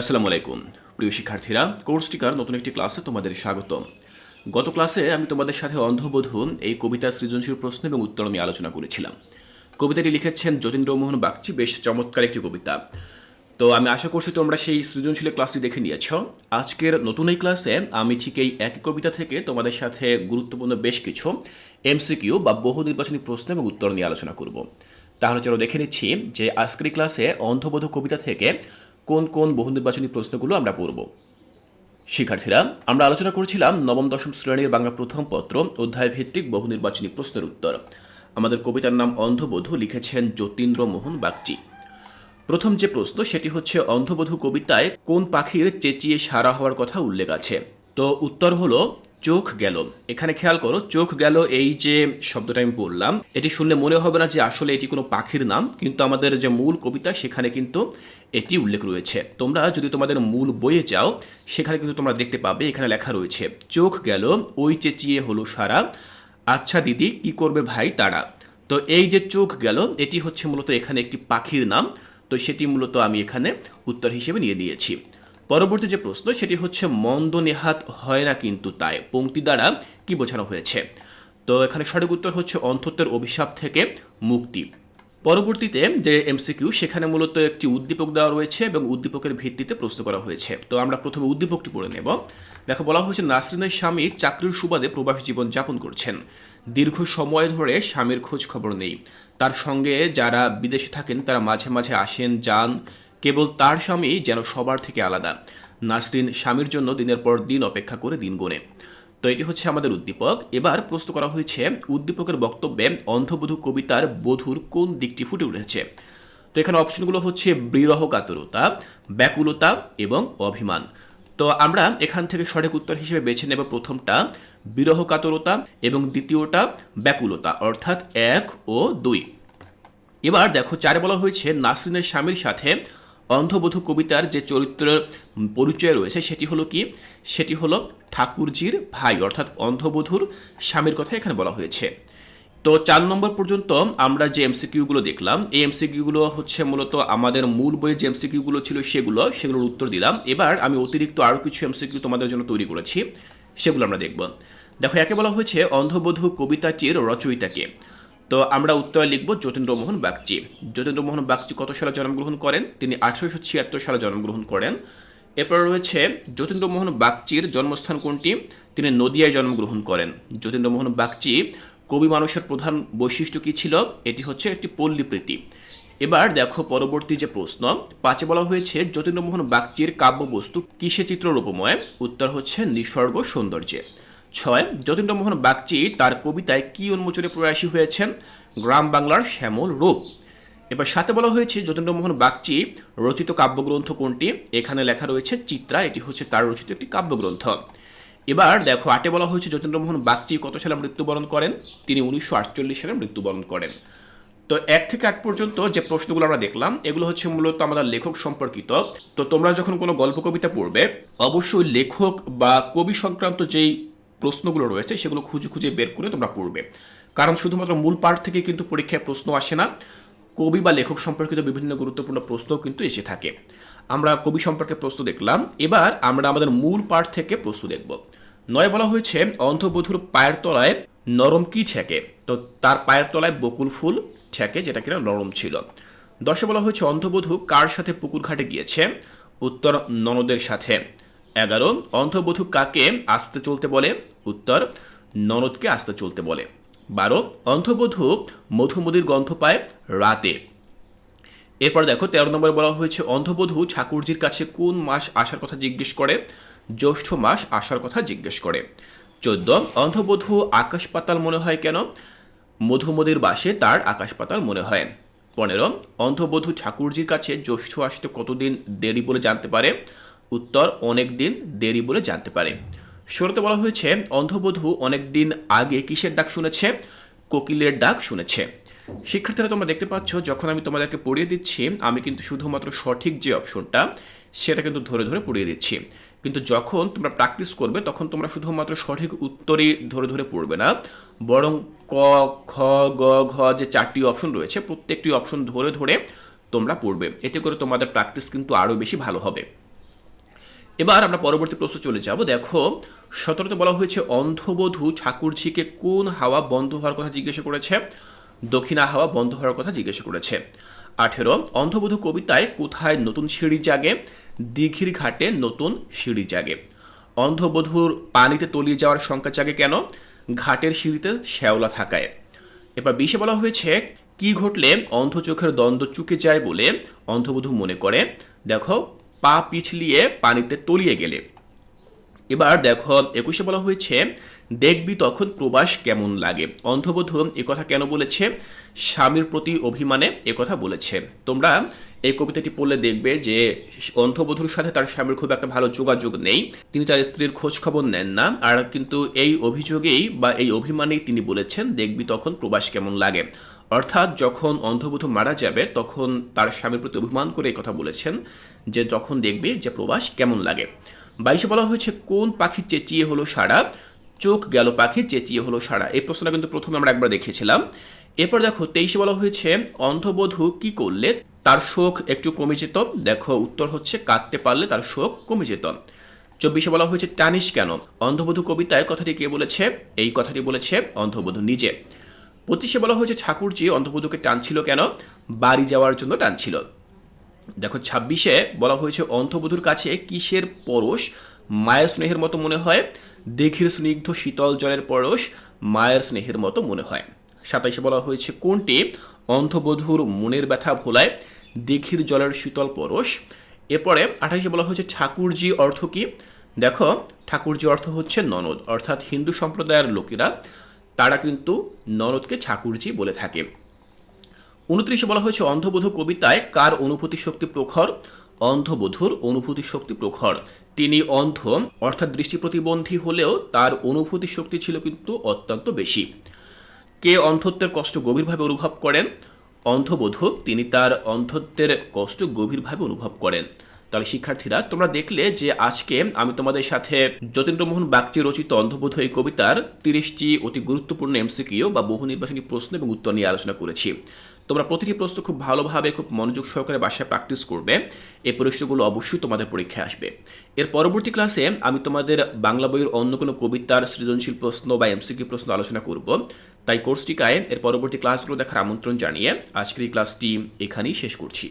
আসসালামু আলাইকুম প্রিয় শিক্ষার্থীরা, কোর্স টিকার নতুন একটি ক্লাসে তোমাদের স্বাগত গত ক্লাসে আমি তোমাদের সাথে অন্ধবধূ এই কবিতার সৃজনশীল প্রশ্ন এবং উত্তর নিয়ে আলোচনা করেছিলাম। কবিতাটি লিখেছেন যতীন্দ্রমোহন বাগচি, বেশ চমৎকার একটি কবিতা। তো আমি আশা করছি তোমরা সেই সৃজনশীল ক্লাসটি দেখে নিয়েছ। আজকের নতুন এই ক্লাসে আমি ঠিক এই একই কবিতা থেকে তোমাদের সাথে গুরুত্বপূর্ণ বেশ কিছু এমসিকিউ বা বহু নির্বাচনী প্রশ্ন এবং উত্তর নিয়ে আলোচনা করব। তাহলে চলো দেখে নিচ্ছি যে আজকের ক্লাসে অন্ধবধূ কবিতা থেকে কোন কোন বহু নির্বাচনী প্রশ্নগুলো আমরা পড়ব। শিক্ষার্থীরা, আমরা আলোচনা করেছিলাম নবম, দশম শ্রেণির বাংলা প্রথম পত্র অধ্যায় ভিত্তিক বহু নির্বাচনী প্রশ্নের উত্তর। আমাদের কবিতার নাম অন্ধবধূ, লিখেছেন যতীন্দ্র মোহন বাগচি। প্রথম যে প্রশ্ন, সেটি হচ্ছে অন্ধবধূ কবিতায় কোন পাখির চেঁচিয়ে সারা হওয়ার কথা উল্লেখ আছে। তো উত্তর হলো চোখ গেল। এখানে খেয়াল করো, চোখ গেল এই যে শব্দটা আমি বললাম, এটি শুনলে মনে হবে না যে আসলে এটি কোনো পাখির নাম, কিন্তু আমাদের যে মূল কবিতা, সেখানে কিন্তু এটি উল্লেখ রয়েছে। তোমরা যদি তোমাদের মূল বইয়ে যাও, সেখানে কিন্তু তোমরা দেখতে পাবে, এখানে লেখা রয়েছে, চোখ গেল, ওই চেঁচিয়ে হলো সারা আচ্ছা দিদি, কি করবে ভাই তারা? তো এই যে চোখ গেল, এটি হচ্ছে মূলত এখানে একটি পাখির নাম, তো সেটি মূলত আমি এখানে উত্তর হিসেবে নিয়ে নিয়েছি। পরবর্তী যে প্রশ্ন, সেটি হচ্ছে, মন্দ নেহাত হয় না কিন্তু তাই। পংক্তি দ্বারা কি বোঝানো হয়েছে? তো এখানে সঠিক উত্তর হচ্ছে অন্তত্বের অভিশাপ থেকে মুক্তি। পরবর্তীতে যে এমসিকিউ, সেখানে মূলত একটি উদ্দীপক দেওয়া রয়েছে এবং উদ্দীপকের ভিত্তিতে প্রশ্ন করা হয়েছে। তো আমরা প্রথমে উদ্দীপকটি পড়ে নেব। দেখো, বলা হয়েছে, নাসরিনের স্বামী চাকরির সুবাদে প্রবাসী জীবন যাপন করছেন। দীর্ঘ সময় ধরে স্বামীর খোঁজ খবর নেই। তার সঙ্গে যারা বিদেশে থাকেন, তারা মাঝে মাঝে আসেন, যান কেবল তার স্বামী যেন সবার থেকে আলাদা। নাসরিন স্বামীর জন্য দিনের পর দিন অপেক্ষা করে দিন গোনে। তো এটি হচ্ছে আমাদের উদ্দীপক। এবার প্রশ্ন করা হয়েছে, উদ্দীপকের বক্তব্যে অন্ধবধূ কবিতার বধুর কোন দিকটি ফুটে উঠেছে? তো এখানে অপশনগুলো হচ্ছে বিরহ কাতরতা, ব্যাকুলতা এবং অভিমান। তো আমরা এখান থেকে সঠিক উত্তর হিসেবে বেছে নেব প্রথমটা, বিরহ কাতরতা এবং দ্বিতীয়টা, ব্যাকুলতা, অর্থাৎ এক ও দুই। এবার দেখো, চারে বলা হয়েছে, নাসরিনের স্বামীর সাথে অন্ধবধূ কবিতার যে চরিত্রের পরিচয় রয়েছে সেটি হলো কি? সেটি হলো ঠাকুরজির ভাই, অর্থাৎ অন্ধবধূর স্বামীর কথা এখানে বলা হয়েছে। তো চার নম্বর পর্যন্ত আমরা যে এমসিকিউগুলো দেখলাম, এই এমসিকিউগুলো হচ্ছে মূলত আমাদের মূল বইয়ে যে এমসিকিউগুলো ছিল সেগুলো, সেগুলোর উত্তর দিলাম। এবার আমি অতিরিক্ত আরও কিছু এমসিকিউ তোমাদের জন্য তৈরি করেছি, সেগুলো আমরা দেখব। দেখো, একে বলা হয়েছে অন্ধবধূ কবিতাটির রচয়িতাকে। তো আমরা উত্তরে লিখব যতীন্দ্রমোহন বাগচি। যতীন্দ্রমোহন বাগচি কত সালে জন্মগ্রহণ করেন? তিনি আঠারোশো ছিয়াত্তর সালে জন্মগ্রহণ করেন। এরপর রয়েছে যতীন্দ্রমোহন বাগচির জন্মস্থান কোনটি? তিনি নদিয়ায় জন্মগ্রহণ করেন। যতীন্দ্রমোহন বাগচি কবি মানুষের প্রধান বৈশিষ্ট্য কী ছিল? এটি হচ্ছে একটি পল্লীপ্রীতি এবার দেখো পরবর্তী যে প্রশ্ন, পাঁচে বলা হয়েছে যতীন্দ্রমোহন বাগচির কাব্যবস্তু কিসে চিত্র রূপময় উত্তর হচ্ছে নিসর্গ সৌন্দর্যে। ছয়, যতীন্দ্রমোহন বাগচি তার কবিতায় কি উন্মোচনে প্রয়াসী হয়েছেন? গ্রাম বাংলার শ্যামল রূপ। এবার সাথে বলা হয়েছে, যতীন্দ্রমোহন বাগচি রচিত কাব্যগ্রন্থ কোনটি? এখানে লেখা রয়েছে, চিত্রা, এটি হচ্ছে তার রচিত একটি কাব্যগ্রন্থ। এবার দেখো, আটে বলা হয়েছে, যতীন্দ্রমোহন বাগচি কত সালে মৃত্যুবরণ করেন? তিনি উনিশশো আটচল্লিশ সালে মৃত্যুবরণ করেন। তো এক থেকে আট পর্যন্ত যে প্রশ্নগুলো আমরা দেখলাম, এগুলো হচ্ছে মূলত আমাদের লেখক সম্পর্কিত। তো তোমরা যখন কোনো গল্প কবিতা পড়বে, অবশ্যই লেখক বা কবি সংক্রান্ত যেই প্রশ্নগুলো রয়েছে, সেগুলো খুঁজে খুঁজে বের করে তোমরা পড়বে। কারণ শুধুমাত্র মূল পাঠ থেকে কিন্তু পরীক্ষায় প্রশ্ন আসে না, কবি বা লেখক সম্পর্কিত বিভিন্ন গুরুত্বপূর্ণ প্রশ্নও কিন্তু এসে থাকে। আমরা কবি সম্পর্কে প্রশ্ন দেখলাম, এবার আমরা আমাদের মূল পাঠ থেকে প্রশ্ন দেখব। নয় বলা হয়েছে, অন্ধবধূর পায়ের তলায় নরম কি ছেকে? তো তার পায়ের তলায় বকুল ফুল ছেকে, যেটা কিনা নরম ছিল। দশে বলা হয়েছে, অন্ধবধূ কার সাথে পুকুর ঘাটে গিয়েছে? উত্তর, ননদের সাথে। এগারো, অন্ধবধূ কাকে আসতে চলতে বলে? উত্তর, ননদকে আসতে চলতে বলে। বারো, অন্ধবধূ মধুমদির গন্ধ পায় রাতে। এরপর দেখো, তেরো নম্বরে বলা হয়েছে, অন্ধবধূ ঠাকুরজির কাছে কোন মাস আসার কথা জিজ্ঞেস করে? জ্যৈষ্ঠ মাস আসার কথা জিজ্ঞেস করে। চোদ্দ, অন্ধবধূ আকাশ পাতাল মনে হয় কেন? মধুমদির বাসে তার আকাশ পাতাল মনে হয়। পনেরো, অন্ধবধূ ঠাকুরজির কাছে জ্যৈষ্ঠ আসতে কতদিন দেরি বলে জানতে পারে? উত্তর অনেক দিন দেরি বলে জানতে পারে। ষোলোতে বলা হয়েছে, অন্ধবধূ অনেক দিন আগে কিসের ডাক শুনেছে? কোকিলের ডাক শুনেছে। শিক্ষার্থীরা তোমরা দেখতে পাচ্ছ, যখন আমি তোমাদেরকে পড়িয়ে দিচ্ছি, আমি কিন্তু শুধুমাত্র সঠিক যে অপশনটা, সেটা কিন্তু ধরে ধরে পড়িয়ে দিচ্ছি। কিন্তু যখন তোমরা প্র্যাকটিস করবে, তখন তোমরা শুধুমাত্র সঠিক উত্তরই ধরে ধরে পড়বে না। বরং ক, খ, গ, ঘ যে চারটি অপশন রয়েছে, প্রত্যেকটি অপশন ধরে ধরে তোমরা পড়বে। এতে করে তোমাদের প্র্যাকটিস কিন্তু আরও বেশি ভালো হবে। এবার আমরা পরবর্তী প্রশ্ন চলে যাব। দেখো, সতেরোতে বলা হয়েছে, অন্ধবধূ ঠাকুরঝিকে কোন হাওয়া বন্ধ হওয়ার কথা জিজ্ঞাসা করেছে? দক্ষিণা হাওয়া বন্ধ হওয়ার কথা জিজ্ঞাসা করেছে। আঠেরো, অন্ধবধূ কবিতায় কোথায় নতুন সিঁড়ি জাগে? দিঘির ঘাটে নতুন সিঁড়ি জাগে। অন্ধবধূর পানিতে তলিয়ে যাওয়ার শঙ্কা জাগে কেন? ঘাটের সিঁড়িতে শ্যাওলা থাকায়। এবার বিশে বলা হয়েছে, কি ঘটলে অন্ধ চোখের দ্বন্দ্ব চুকে যায় বলে অন্ধবধূ মনে করে? দেখো পা পিছলিয়ে পানিতে তলিয়ে গেলে। এবার দেখো, একুশে বলা হয়েছে, দেখবি তখন প্রবাস কেমন লাগে। অন্ধবধূ কথা কেন বলেছে? স্বামীর প্রতি অভিমানে কথা বলেছে। তোমরা এই কবিতাটি পড়লে দেখবে যে, অন্ধবধূর সাথে তার স্বামীর খুব একটা ভালো যোগাযোগ নেই। তিনি তার স্ত্রীর খোঁজ খবর নেন না। আর কিন্তু এই অভিযোগেই বা এই অভিমানেই তিনি বলেছেন, দেখবি তখন প্রবাস কেমন লাগে। অর্থাৎ যখন অন্ধবধূ মারা যাবে, তখন তার স্বামীর প্রতি অভিমান করে এই কথা বলেছেন যে তখন দেখবে যে প্রবাস কেমন লাগে। বাইশে বলা হয়েছে, কোন পাখি চেঁচিয়ে হলো সারা চোখ গেল পাখি চেঁচিয়ে হলো সারা এই প্রশ্নটা কিন্তু প্রথমে আমরা একবার দেখেছিলাম। এরপর দেখো, তেইশে বলা হয়েছে, অন্ধবধূ কি করলে? তার শোক একটু কমে যেত। দেখো, উত্তর হচ্ছে, কাঁদতে পারলে তার শোক কমে যেত। চব্বিশে বলা হয়েছে, টানিস কেন? অন্ধবধূ কবিতায় কথাটি কে বলেছে? এই কথাটি বলেছে অন্ধবধূ নিজে। পঁচিশে বলা হয়েছে ঠাকুরজি অন্ধবধূকে টানছিল কেন? বাড়ি যাওয়ার জন্য টানছিল। দেখো, ছাব্বিশে বলা হয়েছে অন্ধবধূর কাছে কিসের পরশ? মায়ের স্নেহের মতো মনে হয়। দেখির স্নিগ্ধ শীতল জলের পরশ মায়ের স্নেহের মতো মনে হয়। সাতাইশে বলা হয়েছে, কোনটি? অন্ধবধূর মনের ব্যথা ভোলায়। দেখির জলের শীতল পরশ। এরপরে আঠাইশে বলা হয়েছে, ঠাকুরজি অর্থ কি? দেখো, ঠাকুরজি অর্থ হচ্ছে ননদ। অর্থাৎ হিন্দু সম্প্রদায়ের লোকেরা তারা কিন্তু ননদকে ঠাকুরজি বলে থাকে উনত্রিশে বলা হয়েছে, অন্ধবধূ কবিতায় কার অনুভূতি শক্তি প্রখর? অন্ধবধূর অনুভূতি শক্তি প্রখর। তিনি অন্ধ, অর্থাৎ দৃষ্টি প্রতিবন্ধী হলেও তার অনুভূতি শক্তি ছিল কিন্তু অত্যন্ত বেশি। কে অন্ধত্বের কষ্ট গভীরভাবে অনুভব করেন? অন্ধবধূ, তিনি তার অন্ধত্বের কষ্ট গভীরভাবে অনুভব করেন। তাহলে শিক্ষার্থীরা, তোমরা দেখলে যে আজকে আমি তোমাদের সাথে যতীন্দ্রমোহন বাগচি রচিত অন্ধবোধ এই কবিতার তিরিশটি অতি গুরুত্বপূর্ণ এমসিকিউ বা বহু নির্বাচনী প্রশ্ন এবং উত্তর নিয়ে আলোচনা করেছি। তোমরা প্রতিটি প্রশ্ন খুব ভালোভাবে, খুব মনোযোগ সহকারে বাসায় প্র্যাকটিস করবে। এই প্রশ্নগুলো অবশ্যই তোমাদের পরীক্ষায় আসবে। এর পরবর্তী ক্লাসে আমি তোমাদের বাংলা বইয়ের অন্য কোনো কবিতার সৃজনশীল প্রশ্ন বা এমসিকিউ প্রশ্ন আলোচনা করব। তাই কোর্সটিকায় এর পরবর্তী ক্লাসগুলো দেখার আমন্ত্রণ জানিয়ে আজকের এই ক্লাসটি এখানেই শেষ করছি।